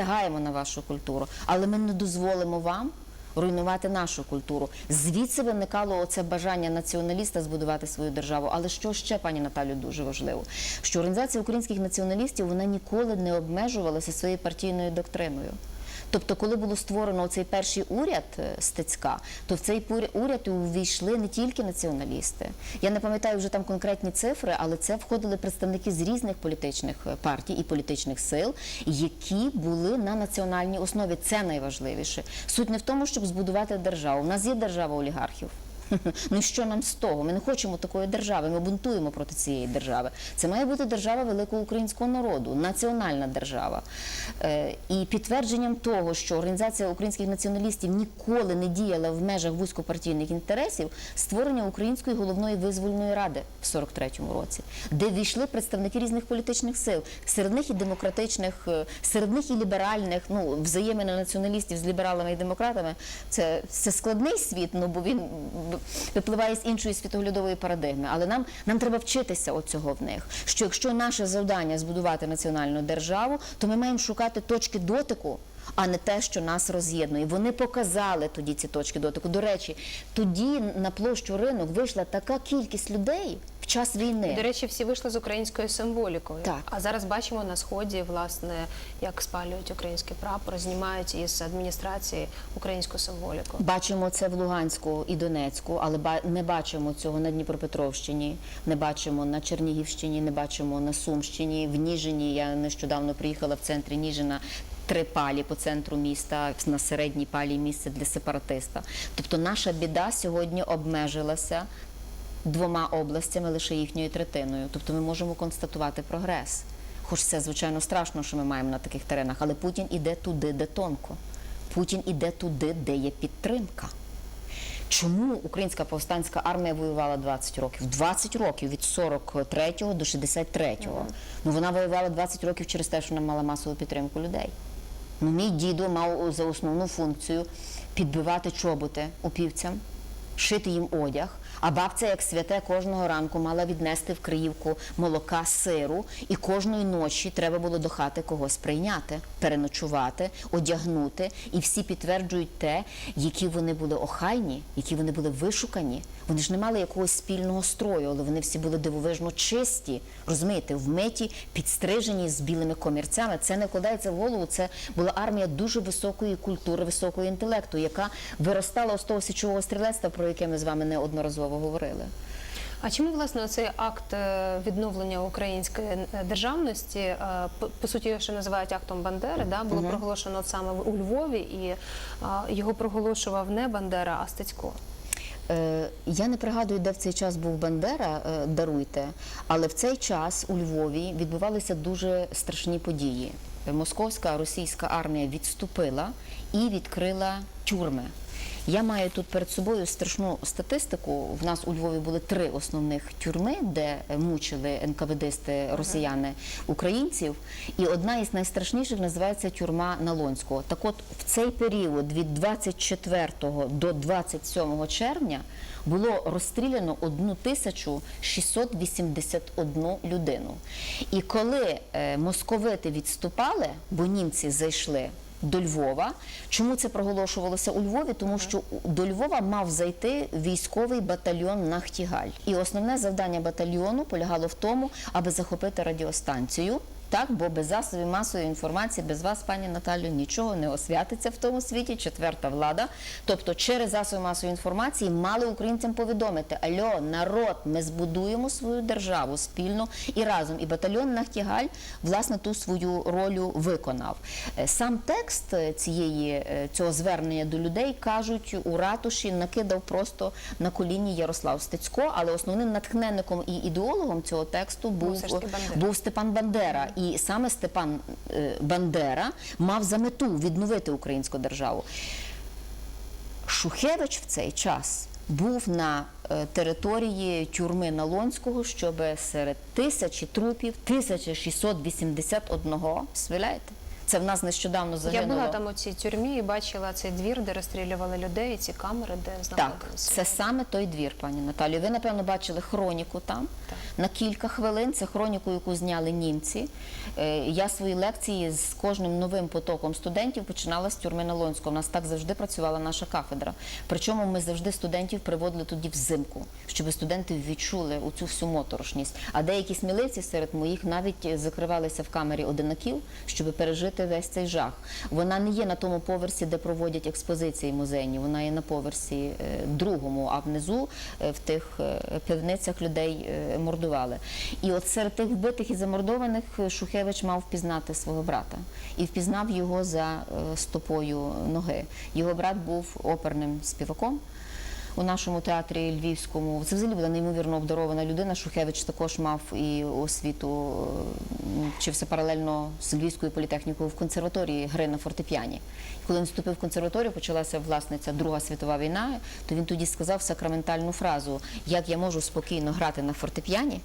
наполягаємо на вашу культуру, але ми не дозволимо вам. Руйнувати нашу культуру. Звідси виникало оце бажання націоналіста збудувати свою державу. Але що ще, пані Наталю, дуже важливо, що організація українських націоналістів вона ніколи не обмежувалася своєю партійною доктриною. Тобто, коли було створено цей перший уряд е, Стецька, то в цей уряд увійшли не тільки націоналісти. Я не пам'ятаю вже там конкретні цифри, але це входили представники з різних політичних е, партій і політичних сил, які були на національній основі. Це найважливіше. Суть не в тому, щоб збудувати державу. У нас є держава олігархів. Ну що нам з того? Ми не хочемо такої держави. Ми бунтуємо проти цієї держави. Це має бути держава великого українського народу, національна держава. Е, і підтвердженням того, що організація українських націоналістів ніколи не діяла в межах вузькопартійних інтересів, створення Української головної визвольної ради в 43-му році, де війшли представники різних політичних сил, серед них і демократичних, е, серед них і ліберальних, ну взаємини націоналістів з лібералами і демократами. Це, це складний світ, ну бо він випливає з іншої світоглядової парадигми. Але нам, нам треба вчитися оцього в них. Що якщо наше завдання збудувати національну державу, то ми маємо шукати точки дотику. А не те, що нас роз'єднує. Вони показали тоді ці точки дотику. До речі, тоді на площу ринок вийшла така кількість людей час війни. До речі, всі вийшли з українською символікою. Так. А зараз бачимо на сході, власне, як спалюють український прапор, знімають із адміністрації українську символіку. Бачимо це в Луганську і Донецьку, але не бачимо цього на Дніпропетровщині, не бачимо на Чернігівщині, не бачимо на Сумщині, в Ніжині. Я нещодавно приїхала в центрі Ніжина. Три палі по центру міста на середній палі місце для сепаратиста. Тобто наша біда сьогодні обмежилася двома областями, лише їхньою третиною. Тобто ми можемо констатувати прогрес. Хоч це звичайно страшно, що ми маємо на таких теренах, але Путін іде туди, де тонко. Путін іде туди, де є підтримка. Чому українська повстанська армія воювала 20 років? 20 років від 43 до 63. Ну вона воювала 20 років через те, що вона мала масову підтримку людей. Ну, мій дідо мав за основну функцію підбивати чоботи упівцям, шити їм одяг. А бабця, як святе, кожного ранку мала віднести в Криївку молока, сиру, і кожної ночі треба було до хати когось прийняти, переночувати, одягнути. І всі підтверджують те, які вони були охайні, які вони були вишукані. Вони ж не мали якогось спільного строю, але вони всі були дивовижно чисті, розумієте, вмиті, підстрижені з білими комірцями. Це не вкладається в голову. Це була армія дуже високої культури, високого інтелекту, яка виростала з того січового стрілецтва, про яке ми з вами неодноразово говорили. А чому власне цей акт е, відновлення української е, державності, е, по, суті, його ще називають актом Бандери, да, було проголошено саме у Львові, і його проголошував не Бандера, а Стецько. Я не пригадую, де в цей час був Бандера, даруйте, але в цей час у Львові відбувалися дуже страшні події. Московська російська армія відступила і відкрила тюрми. Я маю тут перед собою страшну статистику. В нас у Львові були три основних тюрми, де мучили НКВДисти росіяни українців. І одна із найстрашніших називається тюрма Налонського. Так от в цей період від 24 до 27 червня було розстріляно 1681 людину. І коли е, московити відступали, бо німці зайшли до Львова. Чому це проголошувалося у Львові? Тому що до Львова мав зайти військовий батальйон Нахтігаль. І основне завдання батальйону полягало в тому, аби захопити радіостанцію. Так, бо без засобів масової інформації, без вас, пані Наталю, нічого не освятиться в тому світі. Четверта влада. Тобто, через засоби масової інформації мали українцям повідомити: Альо, народ, ми збудуємо свою державу спільно і разом. І батальйон Нахтігаль власне ту свою роль виконав. Е, Сам текст е, цієї е, цього звернення до людей кажуть у ратуші накидав просто на коліні Ярослав Стецько, але основним натхненником і ідеологом цього тексту був, таки Бандера. був Степан Бандера. І саме Степан е, Бандера мав за мету відновити українську державу. Шухевич в цей час був на е, території тюрми Налонського, щоб серед тисячі трупів, 1681, свиляєте? Це в нас нещодавно Я була там у цій тюрмі і бачила цей двір, де розстрілювали людей, і ці камери, де Так, це саме той двір, пані Наталію. Ви, напевно, бачили хроніку там Так. На кілька хвилин. Це хроніку, яку зняли німці. Е, Я свої лекції з кожним новим потоком студентів починала з тюрми Налонського. У нас так завжди працювала наша кафедра. Причому ми завжди студентів приводили тоді взимку, щоб студенти відчули оцю всю моторошність. А деякі сміливці серед моїх навіть закривалися в камері одинаків, щоб пережити весь цей жах. Вона не є на тому поверсі, де проводять експозиції музейні. Вона є на поверсі е, другому, а внизу е, в тих пивницях людей е, мордували. І от серед тих вбитих і замордованих е, Шухевич мав впізнати свого брата і впізнав його за е, стопою ноги. Його брат був оперним співаком у нашому театрі Львівському. Це взагалі була неймовірно обдарована людина. Шухевич також мав і освіту, чи вчився паралельно з Львівською політехнікою в консерваторії гри на фортепіані. Коли він вступив в консерваторію, почалася власне ця Друга світова війна, то він тоді сказав сакраментальну фразу: як я можу спокійно грати на фортепіані.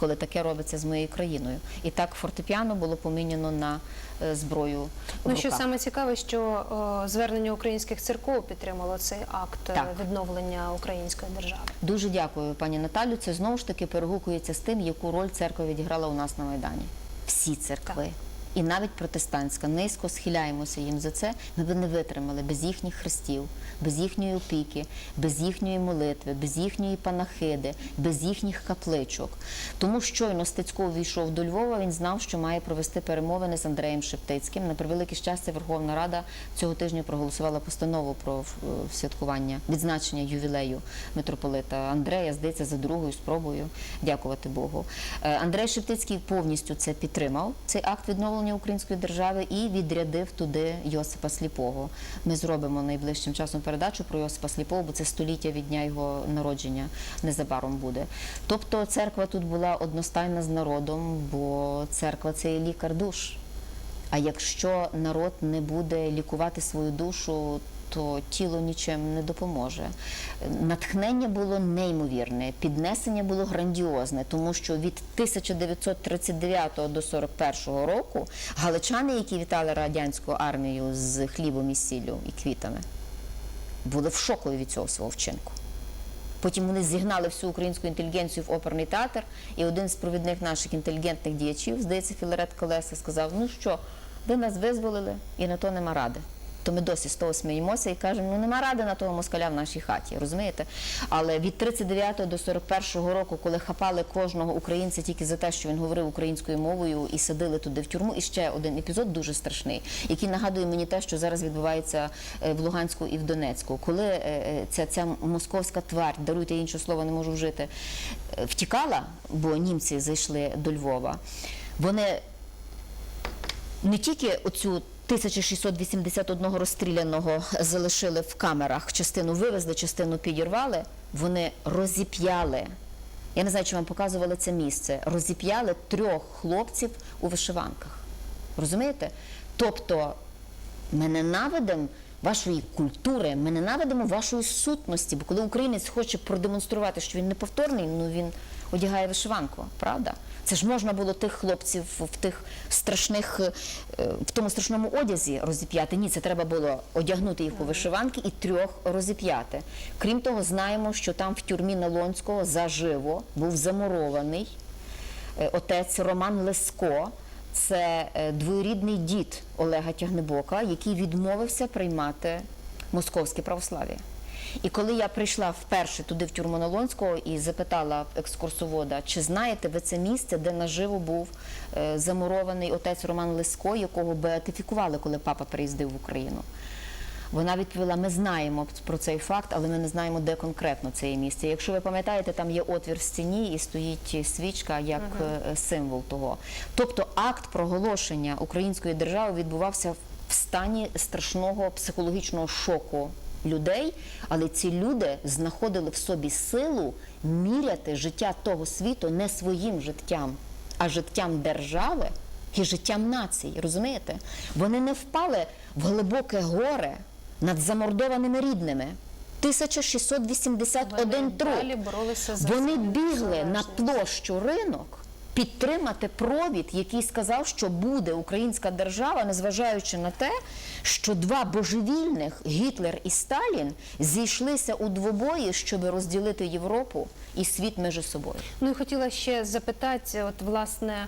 Коли таке робиться з моєю країною, і так фортепіано було поміняно на е, зброю. Ну що саме цікаве, що о, звернення українських церков підтримало цей акт е, Так. відновлення української держави. Дуже дякую, пані Наталю. Це знову ж таки перегукується з тим, яку роль церква відіграла у нас на Майдані. Всі церкви. Так. І навіть протестантська, низько схиляємося їм за це. Ми б не витримали без їхніх хрестів, без їхньої опіки, без їхньої молитви, без їхньої панахиди, без їхніх капличок. Тому щойно Стецько увійшов до Львова, він знав, що має провести перемовини з Андреєм Шептицьким. На превелике щастя, Верховна Рада цього тижня проголосувала постанову про е, святкування відзначення ювілею митрополита Андрея. Здається, за другою спробою. Дякувати Богу. Е, Андрей Шептицький повністю це підтримав. Цей акт відновлення української держави і відрядив туди Йосипа Сліпого. Ми зробимо найближчим часом передачу про Йосипа Сліпого, бо це століття від дня його народження незабаром буде. Тобто церква тут була одностайна з народом, бо церква це лікар душ. А якщо народ не буде лікувати свою душу, то тіло нічим не допоможе. Натхнення було неймовірне, піднесення було грандіозне, тому що від 1939 до 41 року галичани, які вітали радянську армію з хлібом і сіллю і квітами, були в шоку від цього свого вчинку. Потім вони зігнали всю українську інтелігенцію в оперний театр, і один з провідних наших інтелігентних діячів, здається, Філарет Колеса, сказав: ну що, ви нас визволили, і на то нема ради. То ми досі з того сміємося і кажемо, ну нема ради на того москаля в нашій хаті, розумієте? Але від 39 до 41 року, коли хапали кожного українця тільки за те, що він говорив українською мовою і садили туди в тюрму, і ще один епізод дуже страшний, який нагадує мені те, що зараз відбувається е, в Луганську і в Донецьку. Коли е, е, ця, ця московська тварь, даруйте інше слово, не можу вжити, втікала, бо німці зайшли до Львова, вони не тільки оцю 1681 розстріляного залишили в камерах, частину вивезли, частину підірвали, вони розіп'яли. Я не знаю, чи вам показували це місце. Розіп'яли трьох хлопців у вишиванках. Розумієте? Тобто ми ненавидимо вашої культури, ми ненавидимо вашої сутності. Бо коли українець хоче продемонструвати, що він неповторний, ну він одягає вишиванку, правда? Це ж можна було тих хлопців в тих страшних, е, в тому страшному одязі розіп'яти. Ні, це треба було одягнути їх у вишиванки і трьох розіп'яти. Крім того, знаємо, що там в тюрмі Налонського заживо був замурований е, отець Роман Леско. Це е, двоюрідний дід Олега Тягнебока, який відмовився приймати московське православ'я. І коли я прийшла вперше туди в тюрму Налонського і запитала екскурсовода, чи знаєте ви це місце, де наживо був е, замурований отець Роман Леско, якого беатифікували, коли папа приїздив в Україну. Вона відповіла: ми знаємо про цей факт, але ми не знаємо, де конкретно це є місце. Якщо ви пам'ятаєте, там є отвір в стіні і стоїть свічка як е, символ того. Тобто акт проголошення української держави відбувався в стані страшного психологічного шоку людей, але ці люди знаходили в собі силу міряти життя того світу не своїм життям, а життям держави і життям нації. Розумієте? Вони не впали в глибоке горе над замордованими рідними. 1681 Вони труп. Вони бігли на площу ринок підтримати провід, який сказав, що буде українська держава, незважаючи на те, що два божевільних Гітлер і Сталін зійшлися у двобої, щоб розділити Європу і світ між собою. Ну і хотіла ще запитати, от власне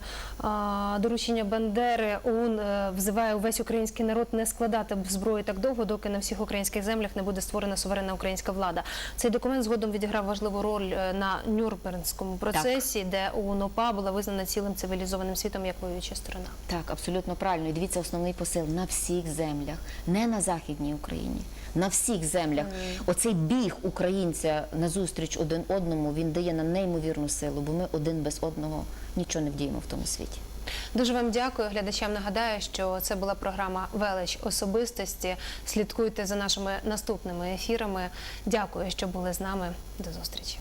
доручення Бандери ОУН е, взиває увесь український народ не складати зброю так довго, доки на всіх українських землях не буде створена суверенна українська влада. Цей документ згодом відіграв важливу роль е, на Нюрнбернському процесі, де ОУН ОПА була визнана цілим цивілізованим світом як воююча сторона. Так, абсолютно правильно. І дивіться, основний посил на всіх землях, не на Західній Україні, на всіх землях. Оцей біг українця назустріч один одному він дає нам неймовірну силу, бо ми один без одного нічого не вдіємо в тому світі. Дуже вам дякую. Глядачам нагадаю, що це була програма Велич особистості. Слідкуйте за нашими наступними ефірами. Дякую, що були з нами. До зустрічі.